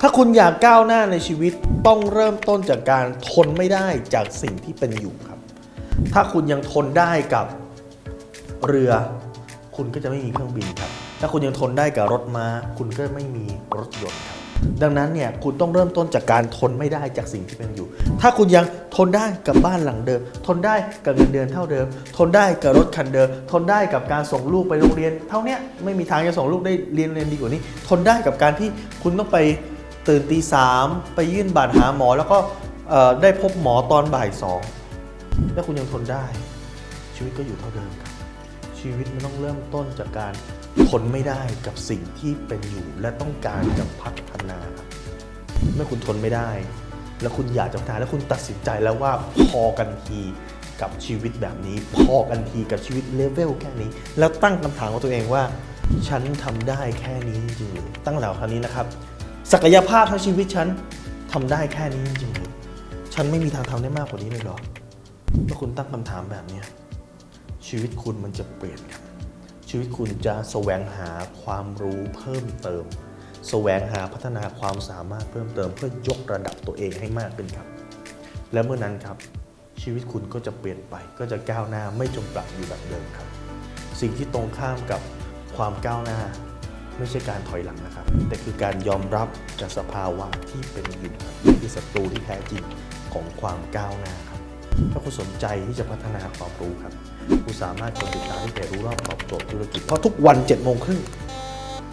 ถ้าคุณอยากก้าวหน้าในชีวิตต้องเริ่มต้นจากการทนไม่ได้จากสิ่งที่เป็นอยู่ครับ ถ้าคุณยังทนได้กับเรือ คุณก็จะไม่มีเครื่องบินครับ ถ้าคุณยังทนได้กับรถม้า คุณก็ไม่มีรถยนต์ครับ ดังนั้นเนี่ยคุณต้องเริ่มต้นจากการทนไม่ได้จากสิ่งที่เป็นอยู่ ถ้าคุณยังทนได้กับบ้านหลังเดิม ทนได้กับเงินเดือนเท่าเดิม ทนได้กับรถคันเดิม ทนได้กับการส่งลูกไปโรงเรียน เท่าเนี้ยไม่มีทางจะส่งลูกได้เรียนเรียนดีกว่านี้ ทนได้กับการที่คุณต้องไป ตื่นตีสามไปยื่นบัตรหาหมอแล้วก็ได้พบหมอตอนบ่ายสองถ้าคุณยังทนได้ ชีวิตก็อยู่เท่าเดิมครับ ชีวิตมันต้องเริ่มต้นจากการทนไม่ได้กับสิ่งที่เป็นอยู่ และต้องการจะพัฒนาครับเมื่อคุณทนไม่ได้ แล้วคุณอยากจะพัฒนาแล้วคุณตัดสินใจแล้วว่าพอกันทีกับชีวิตแบบนี้ พอกันทีกับชีวิตเลเวลแค่นี้ แล้วตั้งคำถามกับตัวเองว่า ฉันทำได้แค่นี้จริงหรือตั้งหลักคำนี้นะครับ ศักยภาพทั้งชีวิตฉันทำได้แค่นี้จริงๆฉันไม่มีทางทำได้มากกว่านี้เลยหรอเมื่อคุณตั้งคำถามแบบเนี้ชีวิตคุณมันจะเปลี่ยนครับชีวิตคุณจะแสวงหาความรู้เพิ่มเติม แสวงหาพัฒนาความสามารถเพิ่มเติม เพื่อยกระดับตัวเองให้มากขึ้นครับ และเมื่อนั้นครับ ชีวิตคุณก็จะเปลี่ยนไป ก็จะก้าวหน้าไม่จมปลักอยู่แบบเดิมครับ สิ่งที่ตรงข้ามกับความก้าวหน้า ไม่ใช่การถอยหลังนะครับ แต่คือการยอมรับกับสภาวะที่เป็นอยู่ครับนี่คือศัตรูที่แท้จริงของความก้าวหน้าครับ ถ้าคุณสนใจที่จะพัฒนาความรู้ครับคุณสามารถกดติดตามที่เพจรู้รอบตอบโจทย์ธุรกิจ เพราะทุกวัน7จ็ดโมงครึ่ง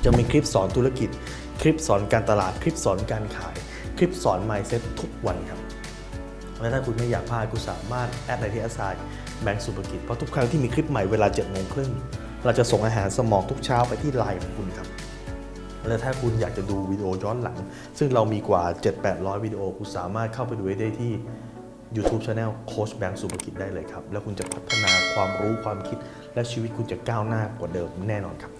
จะมีคลิปสอนธุรกิจ คลิปสอนการตลาด คลิปสอนการขาย คลิปสอน mindset ทุกวันครับและถ้าคุณไม่อยากพลาดคุณสามารถแอดไลน์ที่แอสไซแบงก์สุภกิจเพราะทุกครั้งที่มีคลิปใหม่เวลา7จ็ดโมงครึ่ง เราจะส่งอาหารสมองทุกเช้าไปที่ไลน์ของคุณครับ และถ้าคุณอยากจะดูวิดีโอย้อนหลัง ซึ่งเรามีกว่า 7-800 วิดีโอ คุณสามารถเข้าไปดูได้ที่ YouTube Channel โค้ชแบงค์สุภกิจได้เลยครับ แล้วคุณจะพัฒนาความรู้ความคิด และชีวิตคุณจะก้าวหน้ากว่าเดิมแน่นอนครับ